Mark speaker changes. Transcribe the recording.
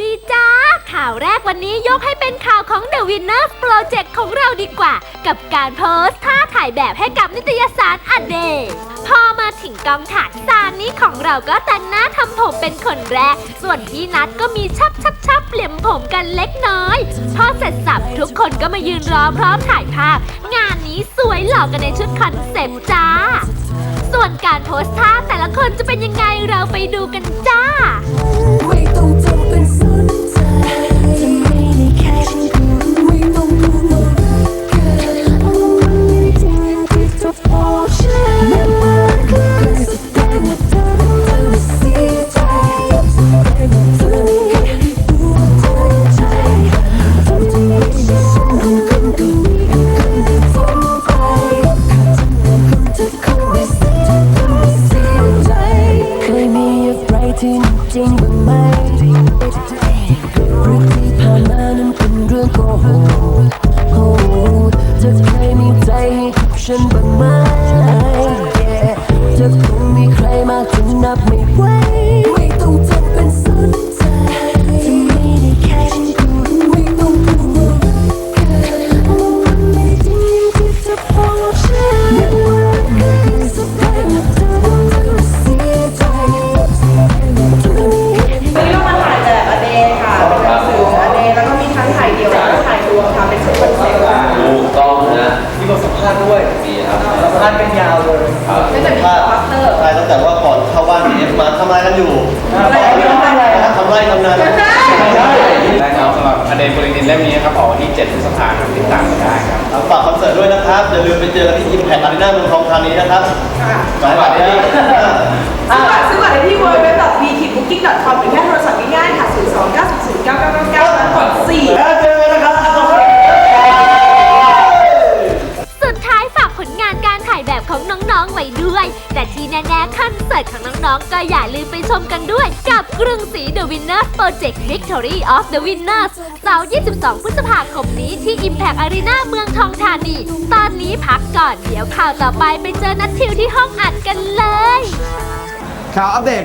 Speaker 1: ดีจ้า ข่าวแรกวันนี้ยกให้เป็นข่าวของ The Winner Project ของเราดีกว่า กับการโพสท่าถ่ายแบบให้กับนิตยสารอเดพอมาถึงกองถ่ายซานนี้ของเราก็แต่งหน้าทำผมเป็นคนแรก ส่วนพี่นัทก็มีชับชับชับเปลี่ยมผมกันเล็กน้อย พอเสร็จสับทุกคนก็มายืนรอพร้อมถ่ายภาพ งานนี้สวยหล่อกันในชุดคอนเซ็ปต์จ้า ส่วนการโพสท่าแต่ละคนจะเป็นยังไงเราไปดูกันจ้า
Speaker 2: จริงบ้างไหมเรื่องที่ผ่านมานั้นเป็นเรื่องโกหก นะมีบ
Speaker 3: ท
Speaker 4: สัมภาษณ์ด้วย
Speaker 5: มีครับ
Speaker 4: สัมภาษณ์กันยาวเลย
Speaker 3: ก็จะมีพัตเตอร์
Speaker 5: ใช่ตั้งแต่ว่าก่อนเข้าบ้านพีเอฟมาทำอะไรกันอยู่
Speaker 3: อะไรที่ทำอะไรอะ
Speaker 5: ทำไรทำนา
Speaker 3: ใช่
Speaker 6: ได้ครับสำหรับอเดนโปรลินเล่มนี้นะครับออกวันที่ 7 พฤษภาคมติดตามกันได้ครับ
Speaker 5: ฝากคอนเสิร์ตด้วยนะครับ อย่าลืมไปเจอกันที่ Impact Arena เมืองทองธานีนะครับ
Speaker 3: ค่ะ
Speaker 5: หมายบัตรได้ที่
Speaker 3: ซื้อบัตรซื้อบัตรได้ที่ www.booking.com หรือแค่โทรศัพท์ง่ายๆค่ะ ด้
Speaker 5: ว
Speaker 1: ย แต่ที่แน่ๆคอนเสิร์ตของน้องๆ ก็อย่าลืมไปชมกันด้วย กับกรุงศรี The Winner Project Victory of the Winners เสาร์ 22 พฤษภาคมนี้ที่ Impact Arena เมืองทองธานี ตอนนี้พักก่อน เดี๋ยวข่าวต่อไปไปเจอนัททิวที่ห้องอัดกันเลย
Speaker 4: ข่าวอัปเดต